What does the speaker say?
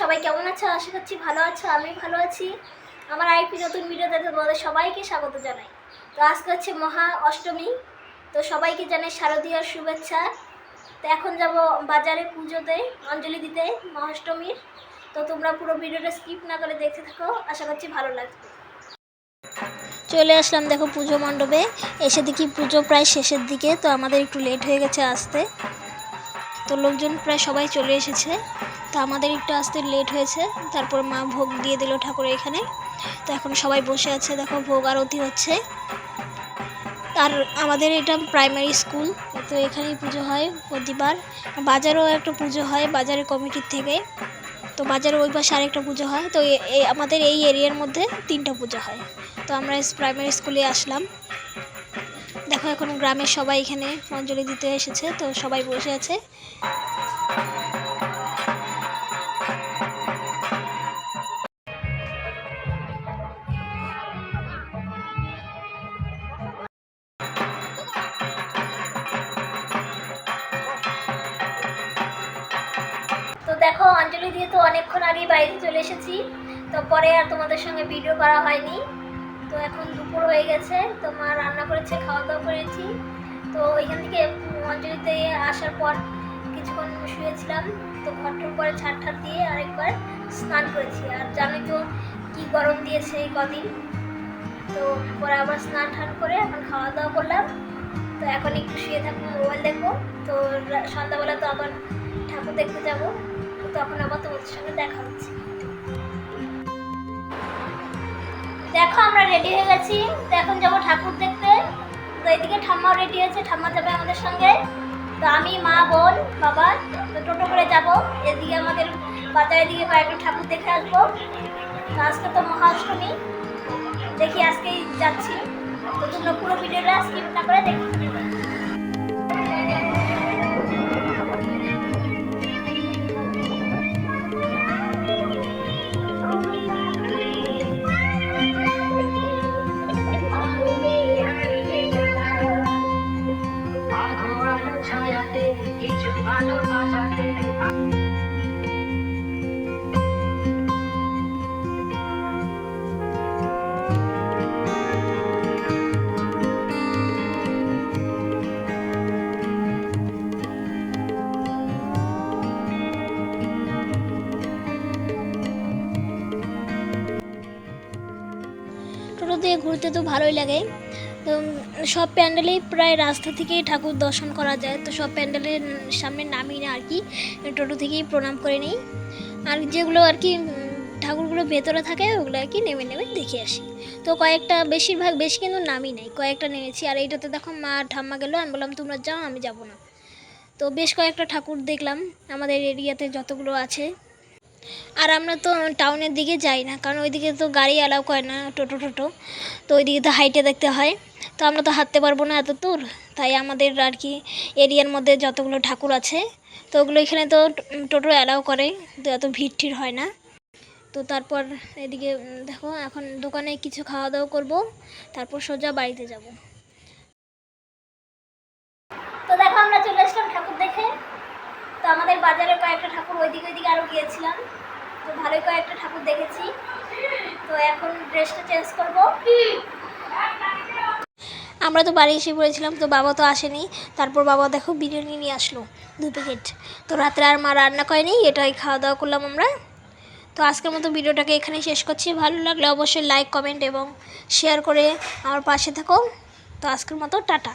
সবাই কেমন আছো? আশা করছি ভালো আছো আমি ভালো আছি। আমার আরেকটি নতুন ভিডিওতে তোমাদের সবাইকে স্বাগত জানাই। তো আজকে হচ্ছে মহা অষ্টমী, তো সবাইকে জানাই শারদীয়ার শুভেচ্ছা। তো এখন যাব বাজারে পুজোতে, অঞ্জলি দিতে মহাষ্টমীর। তো তোমরা পুরো ভিডিওটা স্কিপ না করে দেখতে থাকো, আশা করছি ভালো লাগবে। চলে আসলাম দেখো পুজো মণ্ডপে, এসে দেখি পুজো প্রায় শেষের দিকে, তো আমাদের একটু লেট হয়ে গেছে আসতে। তো লোকজন প্রায় সবাই চলে এসেছে। তো আমাদের একটু আসতে লেট হয়েছে। তারপর মা ভোগ দিয়ে দিল ঠাকুরের এখানে। তো এখন সবাই বসে আছে, দেখো ভোগ আরতি হচ্ছে। আর আমাদের এটা প্রাইমারি স্কুল তো এখানেই পুজো হয় প্রতিবার। বাজারেও একটা পুজো হয় বাজারের কমিটির থেকে। তো বাজারে ওই পাশে আরেকটা পুজো হয়। তো আমাদের এই এরিয়ার মধ্যে তিনটা পুজো হয়। তো আমরা প্রাইমারি স্কুলে আসলাম। দেখো এখন গ্রামের সবাই এখানে অঞ্জলি দিতে এসেছে, তো সবাই বসে আছে। তো দেখো, অঞ্জলি দিয়ে তো অনেকক্ষণ আগেই বাইরে চলে এসেছি, তো পরে আর তোমাদের সঙ্গে ভিডিও করা হয়নি। তো এখন দুপুর হয়ে গেছে, তো মা রান্না করেছে খাওয়া দাওয়া করেছি। তো ওইখান থেকে অঞ্জলিতে আসার পর কিছুক্ষণ শুয়েছিলাম, তো ঘরটার পরে ছাড় ঠাট দিয়ে আরেকবার স্নান করেছি। আর জানি তো কী গরম দিয়েছে এই কদিন? তো পরে আবার স্নান টান করে এখন খাওয়া দাওয়া করলাম। তো এখন একটু শুয়ে থাকব, মোবাইল দেখব। তো সন্ধ্যাবেলা তো আবার ঠাকুর দেখতে যাব। তখন আবার তোমাদের সঙ্গে দেখা হচ্ছে। দেখো, আমরা রেডি হয়ে গেছি। তো এখন যাব ঠাকুর দেখতে। তো এদিকে ঠাম্মাও রেডি হয়েছে, ঠাম্মা যাবে আমাদের সঙ্গে। তো আমি, মা, বোন, বাবা, তো টোটো করে যাব। এদিকে আমাদের বাজারের দিকে কয়েকটা ঠাকুর দেখে আসব। তো আজকে তো মহাষ্টমী। দেখি আজকেই যাচ্ছি। তো তোমরা পুরো ভিডিওটা স্কিপ না করে দেখি দিয়ে ঘুরতে তো ভালোই লাগে। তো সব প্যান্ডেলেই প্রায় রাস্তা থেকেই ঠাকুর দর্শন করা যায়। তো সব প্যান্ডেলের সামনে নামি না আর কি, টোটো থেকেই প্রণাম করে নিই। আর যেগুলো আর কি ঠাকুরগুলো ভেতরে থাকে, ওগুলো আর কি নেমে নেমে দেখে আসি। তো কয়েকটা, বেশিরভাগ বেশি কিন্তু নামি নাই, কয়েকটা নেমেছি। আর এইটাতে দেখো মা ঠাম্মা গেলো, আমি বললাম, তোমরা যাও, আমি যাব না। তো বেশ কয়েকটা ঠাকুর দেখলাম। আমাদের এরিয়াতে যতগুলো আছে আর আমরা তো টাউনের দিকে যাই না, কারণ ওইদিকে তো গাড়ি অ্যালাউ করে না, টোটো টোটো। তো ওইদিকে তো হাইটে দেখতে হয়। তো আমরা তো হাঁটতে পারব না এত দূর। তাই আমাদের আর কি এরিয়ার মধ্যে যতগুলো ঠাকুর আছে, তো ওগুলো এখানে তো টোটো অ্যালাউ করে। তো এত ভিড় ঠিড় হয় না। তো তারপর এদিকে দেখো, এখন দোকানে কিছু খাওয়া দাওয়া করব। তারপর সোজা বাড়িতে যাব তো দেখো আমরা চলে আসলাম ঠাকুর দেখে তো আমাদের বাজারে কয়েকটা ঠাকুর ওইদিকে ওইদিকে আরও গিয়েছিলাম। তো ভালোই কয়েকটা ঠাকুর দেখেছি। তো এখন ড্রেসটা চেঞ্জ করব। আমরা তো বাড়ি এসে পড়েছিলাম, তো বাবা তো আসেনি। তারপর বাবা দেখো বিরিয়ানি নিয়ে আসলো দু প্যাকেট। তো রাত্রে আর মা রান্না করেনি, এটাই খাওয়া দাওয়া করলাম আমরা। তো আজকের মতো ভিডিওটাকে এখানেই শেষ করছি। ভালো লাগলে অবশ্যই লাইক কমেন্ট এবং শেয়ার করে আমার পাশে থাকো। তো আজকের মতো টাটা।